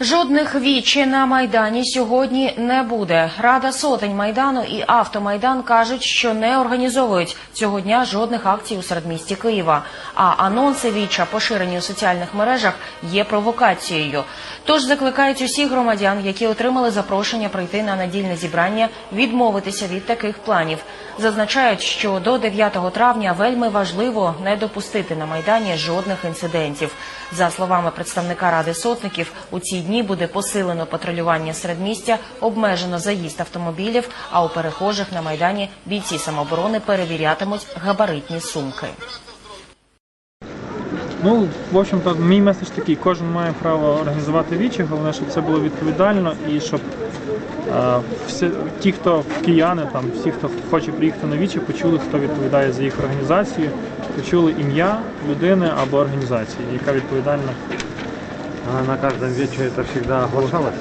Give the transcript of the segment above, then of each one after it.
Жодних вічі на майдані сьогодні не буде. Рада сотень майдану і автомайдан кажуть, що не організовують цього дня жодних акцій у середмісті Києва. А анонси віча, поширені у соціальних мережах, є провокацією. Тож закликають усіх громадян, які отримали запрошення прийти на недільне зібрання, відмовитися від таких планів. Зазначають, що до 9 травня вельми важливо не допустити на майдані жодних інцидентів. За словами представника ради сотників, у ці дні буде посилено патрулювання середмістя, обмежено заїзд автомобілів. А у перехожих на майдані бійці самооборони перевірятимуть габаритні сумки. Ну, в общем-то, мій меседж такий: кожен має право організувати вічі, головне, щоб це було відповідально і щоб е, всі, ті, хто кияни, там, всі, хто хоче приїхати на вічі, почули, хто відповідає за їх організацію, почули ім'я людини або організації, яка відповідальна. А на каждом вече это всегда оглашалось?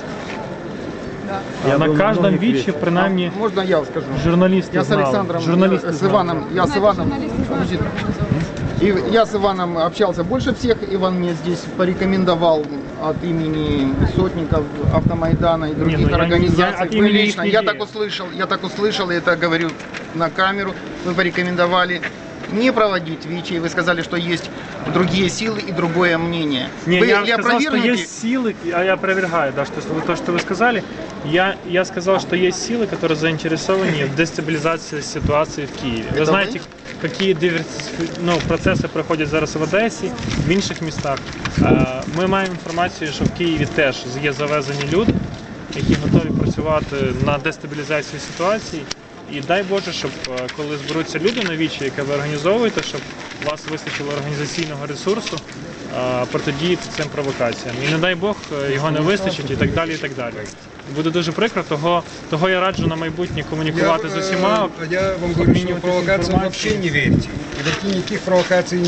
Я на думаю, кожному многих вічі, вічах. принаймні, Можно я скажу? журналісти Я с знали. Александром, журналісти э, с знали. Иваном, я с Иваном, Подожди. и я с Иваном общался больше всех. Иван мне здесь порекомендовал от имени сотников Автомайдана и других ну я не- организаций. я от Вы имени лично, их не я верю. так услышал, я так услышал, и это говорю на камеру. Вы порекомендовали не проводить ВИЧи, и вы сказали, что есть другие силы и другое мнение. Не, вы я ли сказал, что опровергнете? есть силы, а я опровергаю, да, что вы- то, что вы сказали. Я, я сказал, что есть силы, которые заинтересованы в дестабилизации ситуации в Киеве. Это Вы знаете, вы? какие диверсифі- ну, процеси проходять зараз в Одесі, в інших містах. Е, Ми маємо інформацію, що в Києві теж є завезені люди, які готові працювати на дестабілізацію ситуації. І дай Боже, щоб е, коли зберуться люди на вічі, яке ви організовуєте, щоб у вас вистачило організаційного ресурсу е, протидіяти цим провокаціям. І не дай Бог е, його не вистачить і так далі. і так далі. Буде дуже прикро, того, того я раджу на майбутнє комунікувати з усіма. Я вам говорю, провокациям информацией. вообще не верьте. И таких никаких провокаций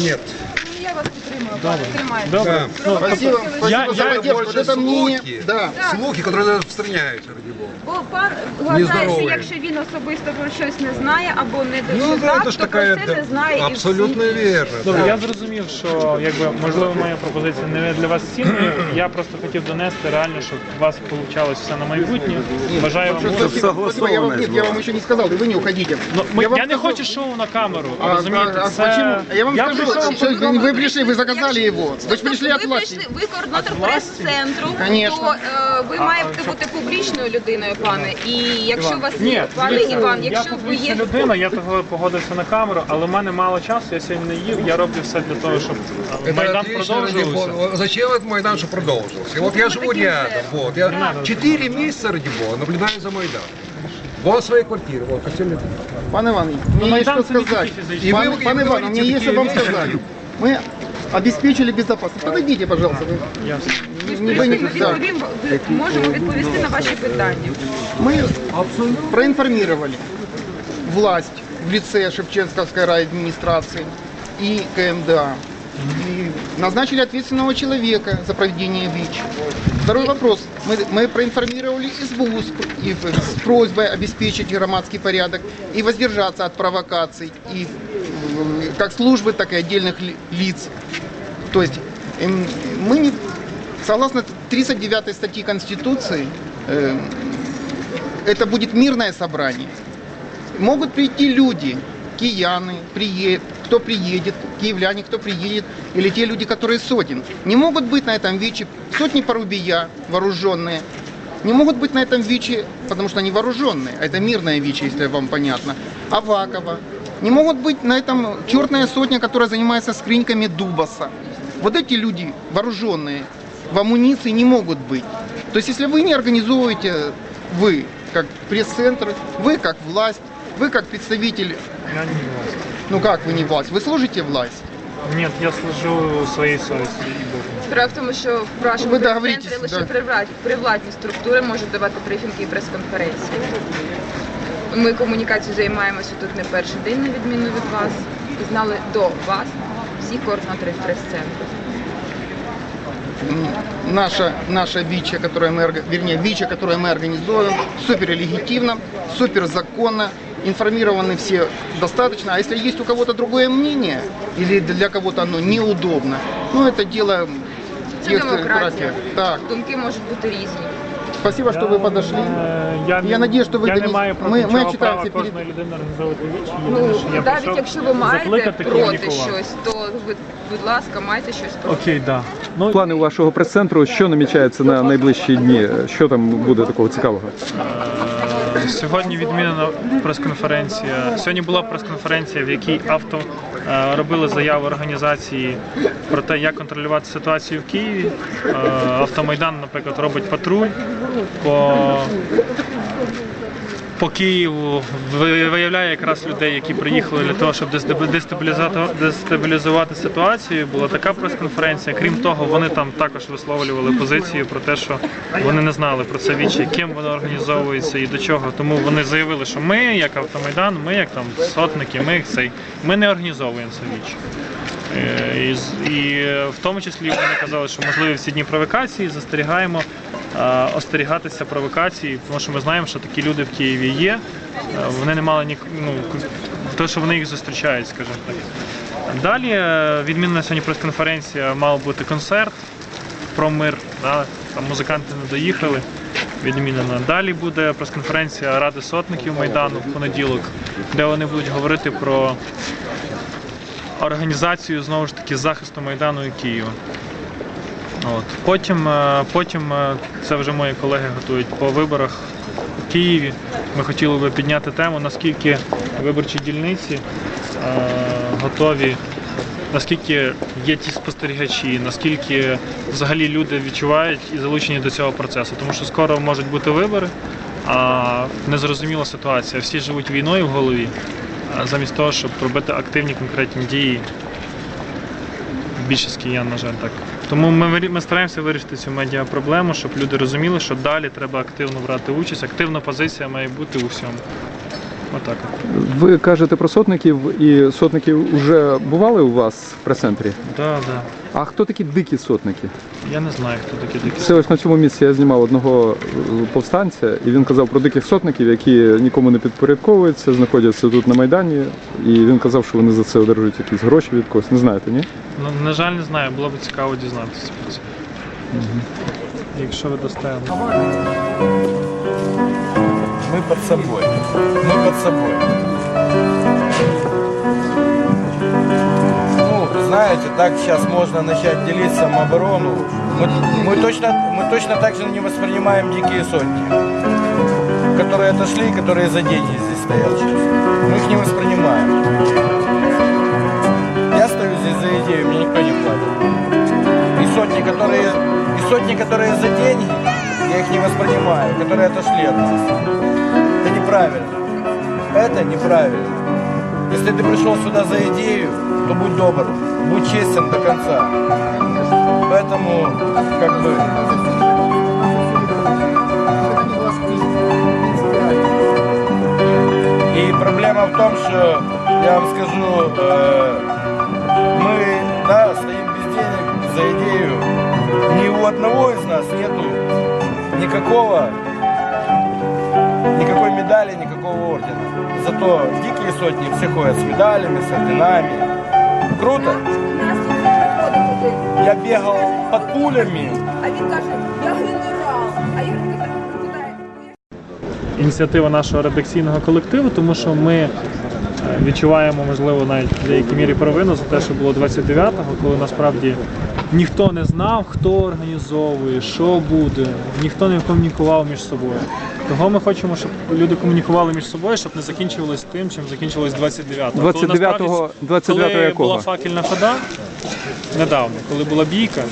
Добре. Да. Ну, Спасибо, спасибо я- за я поддержку. больше Это мнение, слухи. да. Слухи, которые распространяются, ради бога. Бо пан вважає, що Нездоровий. якщо він особисто про щось не знає або не Ну, дочитав, это ж то такая про це не знає і абсолютно всі. верно. Добре, да. я зрозумів, що якби можливо моя пропозиція не для вас цінною. Я просто хотів донести реально, щоб у вас вийшло все на майбутнє. Бажаю вам Спасибо, успіху. спасибо. Я вам, нет, я вам еще не сказал, и вы не уходите. Ну, ми, я, вам не скажу- хочу шоу на камеру. А, розумієте? а, а Це- почему? Я вам я скажу, прийшов что вы, вы пришли, вы заказали его. Вы же пришли от ви власти. прийшли, ви координатор От власті? прес-центру, Конечно. то е, ви маєте бути публічною людиною, пане. І якщо у вас Ні, є, пане дивіться, Іван, я якщо ви публічна є людина, я того погодився на камеру, але в мене мало часу, я сьогодні не їв, я роблю все для того, щоб е, Это Майдан отлично, ради продовжувався. бога. Зачем этот Майдан, чтобы продолжился? И вот я живу рядом, вот. Я четыре месяца, ради бога, наблюдаю за Майданом. Вот своей квартиры, вот, костельный двор. Пан Иван, мне Ну, есть Майдан что це не сказать. тільки фізичний. И Пан, вы пан Иван, говорите у меня есть, что такие вам вещи. сказать. Мы обеспечили безопасность. Подойдите, пожалуйста. Вы, Я не, вы не, да. відповім, можемо відповісти на ваші питання. Мы проинформировали власть в лице Шевченковской райадминистрации и КМДА. И назначили ответственного человека за проведение ВИЧ. Второй вопрос. Мы, мы проинформировали СБУ с, пр- и в- с просьбой обеспечить громадский порядок и воздержаться от провокаций, и э, как службы, так и отдельных ли- лиц. То есть эм, мы не, согласно 39 статьи Конституции, э, это будет мирное собрание. Могут прийти люди, кияны, прие- кто приедет, киевляне, кто приедет, или те люди, которые сотен. Не могут быть на этом ВИЧе сотни порубия вооруженные. Не могут быть на этом ВИЧе, потому что они вооруженные. А это мирное ВИЧе, если вам понятно. Авакова. Не могут быть на этом черная сотня, которая занимается скриньками Дубаса. Вот эти люди вооруженные в амуниции не могут быть. То есть если вы не организовываете, вы как пресс-центр, вы как власть, вы как представитель, я не власть. ну как вы не власть, вы служите власть. Ні, я служу своїй совісті і Богу. Справа в тому, що в вашому Ви прес-центрі договоритесь, лише да. привлад- привладні структури можуть давати брифінги і прес-конференції. Ми комунікацією займаємося тут не перший день, на відміну від вас. І знали до вас всіх координаторів прес-центру. М, Наша, наша ВИЧа, которая мы, орга- вернее, ВИЧа, которую мы организуем, супер легитимно, супер законно, информированы все достаточно. А если есть у кого-то другое мнение, или для кого-то оно неудобно, ну это дело тексты, демократія. характер. Так, Думки можуть бути різні. спасибо, что вы подошли. Я, Я надіюсь, що ви я не маю проти ми- ми права перед- кожної людини організовувати вічі. Ну, я навіть прийшов якщо ви маєте проти щось, то ви, будь ласка, майте щось проти. Окей, да. Ну, Плани у вашого прес-центру, що намічається на найближчі дні? Що там буде такого цікавого? Сьогодні відмінена прес-конференція. Сьогодні була прес-конференція, в якій авто е, робили заяву організації про те, як контролювати ситуацію в Києві. Е, Автомайдан, наприклад, робить патруль по, по Києву, ви- виявляє якраз людей, які приїхали для того, щоб дестабілізувати ситуацію. Була така прес-конференція. Крім того, вони там також висловлювали позицію про те, що вони не знали про це вічі, ким воно організовується і до чого. Тому вони заявили, що ми, як автомайдан, ми як там сотники, ми цей, ми не організовуємо це вічі. Е, І, і е, в тому числі вони казали, що можливі всі дні провокації, застерігаємо остерігатися провокацій, тому що ми знаємо, що такі люди в Києві є. Е, Вони не мали ні ну, те, що вони їх зустрічають, скажімо так. Далі е, відмінна сьогодні прес-конференція мав бути концерт про мир. Да? Там музиканти не доїхали. Відмінено. Далі буде прес-конференція Ради сотників Майдану в понеділок, де вони будуть говорити про організацію знову ж таки захисту Майдану і Києва. От. Потім, е, потім е, це вже мої колеги готують по виборах в Києві. Ми хотіли би підняти тему, наскільки виборчі дільниці е, готові, наскільки є ті спостерігачі, наскільки взагалі люди відчувають і залучені до цього процесу. Тому що скоро можуть бути вибори, а незрозуміла ситуація. Всі живуть війною в голові, замість того, щоб робити активні конкретні дії. Більшість киян, на жаль, так. Тому ми, ми стараємося вирішити цю медіа проблему, щоб люди розуміли, що далі треба активно брати участь. Активна позиція має бути у всьому. Отак. Ви кажете про сотників, і сотники вже бували у вас в прес-центрі? Да, да. А хто такі дикі сотники? Я не знаю, хто такі такі. Це ось на цьому місці я знімав одного е, повстанця, і він казав про диких сотників, які нікому не підпорядковуються, знаходяться тут на Майдані. І він казав, що вони за це одержують якісь гроші від когось. Не знаєте, ні? Ну, на жаль, не знаю, було б цікаво дізнатися про це. Якщо ви дасте. Мы под собой. Мы под собой. Ну, знаете, так сейчас можно начать делить самооборону. Мы, мы точно, мы точно так же не воспринимаем дикие сотни, которые отошли, которые за деньги здесь стоят сейчас. Мы их не воспринимаем. Я стою здесь за идею, мне никто не платит. И сотни, которые, и сотни, которые за деньги, я их не воспринимаю, которые отошли от нас. Неправильно. Это неправильно. Если ты пришел сюда за идею, то будь добр, будь честен до конца. Поэтому, как бы, и проблема в том, что, я вам скажу, э, мы, да, стоим без денег за идею. Ни у одного из нас нету никакого никакой медали, никакого ордена. Зато дикие сотни все ходят с медалями, с орденами. Круто. Я бегал под пулями. А він каже, я генерал. А я ініціатива нашого редакційного колективу, тому що ми е, відчуваємо, можливо, навіть в деякій мірі провину за те, що було 29-го, коли насправді ніхто не знав, хто організовує, що буде, ніхто не комунікував між собою. Того ми хочемо, щоб люди комунікували між собою, щоб не закінчувалось тим, чим закінчилось 29-го. 29-го 29-го коли якого? була факельна хода недавно, коли була бійка,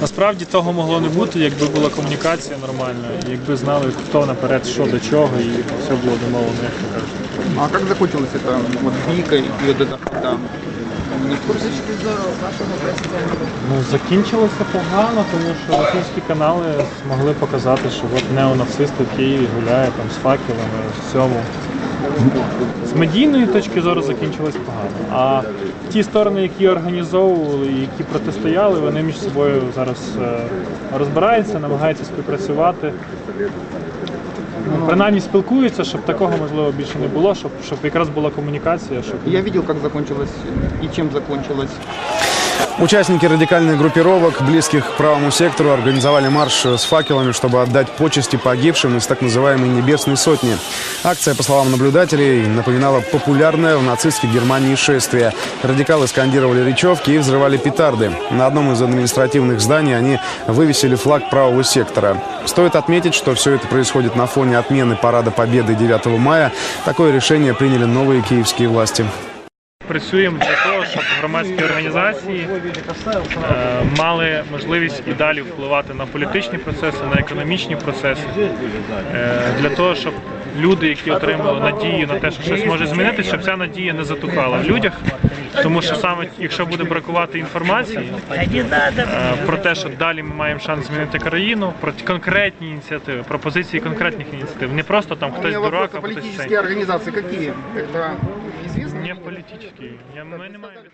насправді того могло не бути, якби була комунікація нормальна, якби знали, хто наперед, що до чого, і все було домовлено, як то кажуть. А эта вот бійка и вот хода? Ну, закінчилося погано, тому що російські канали змогли показати, що от неонацисти в Києві гуляє там з факелами, з цьому. З медійної точки зору закінчилось погано. А ті сторони, які організовували які протистояли, вони між собою зараз е, розбираються, намагаються співпрацювати. Ну, принаймні спілкуються, щоб такого можливо більше не було, щоб, щоб якраз була комунікація, щоб Я видел, как закончилась и чем закончилась Участники радикальных группировок, близких к правому сектору, организовали марш с факелами, чтобы отдать почести погибшим из так называемой «Небесной сотни». Акция, по словам наблюдателей, напоминала популярное в нацистской Германии шествие. Радикалы скандировали речевки и взрывали петарды. На одном из административных зданий они вывесили флаг правого сектора. Стоит отметить, что все это происходит на фоне отмены Парада Победы 9 мая. Такое решение приняли новые киевские власти. Працюємо для того, щоб громадські організації е, мали можливість і далі впливати на політичні процеси, на економічні процеси, е, для того, щоб люди, які отримали надію на те, що щось може змінитися, щоб ця надія не затухала в людях. Тому що саме якщо буде бракувати інформації е, про те, що далі ми маємо шанс змінити країну, про конкретні ініціативи, пропозиції конкретних ініціатив, не просто там хтось дурак, а хтось цей. организации какие? Это? Не політичні. Я ми не маємо.